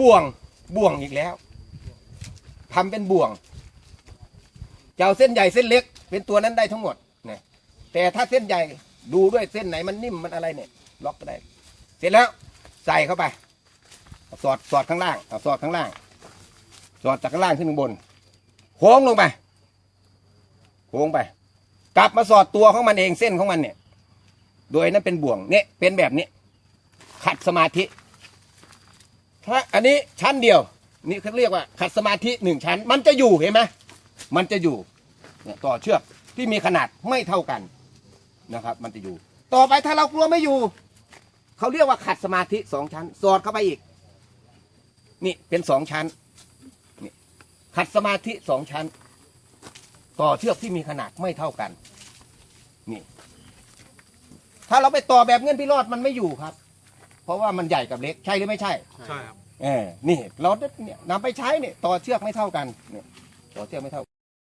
บ่วงบ่วงอีกแล้วทำเป็นบ่วงจะเอาเส้นใหญ่เส้นเล็ก เป็นตัวนั้นได้ทั้งหมดเนี่ยแต่ถ้าเส้นใหญ่ดูด้วยเส้นไหนมันนิ่มมันอะไรเนี่ย ล็อกก็ได้ เสร็จแล้วใส่เข้าไป สอดสอดข้างล่างสอดข้างล่าง สอดจากข้างล่างขึ้นข้างบนโค้งลงไปโค้งไป กลับมาสอดตัวของมันเองเส้นของมันเนี่ย โดยนั้นเป็นบ่วงเนี่ยเป็นแบบนี้ขัดสมาธิ ถ้าอันนี้ชั้นเดียว นี่เขาเรียกว่าขัดสมาธิหนึ่งชั้น มันจะอยู่เห็นไหมมันจะอยู่เนี่ยต่อเชือกที่มีขนาดไม่เท่ากันนะครับ มันจะอยู่ ต่อไปถ้าเรากลัวไม่อยู่ เขาเรียกว่าขัดสมาธิสองชั้น สอดเข้าไปอีก นี่เป็นสองชั้นนี่ขัดสมาธิสองชั้น ต่อเชือกที่มีขนาดไม่เท่ากัน นี่ ถ้าเราไปต่อแบบเงื่อนพิรอดมันไม่อยู่ครับ เพราะว่ามันใหญ่กับเล็กใช่หรือไม่ใช่ ใช่ครับ เออ นี่เราเนี่ยนำไปใช้เนี่ยต่อเชือกไม่เท่ากันเนี่ยต่อเชือกไม่เท่า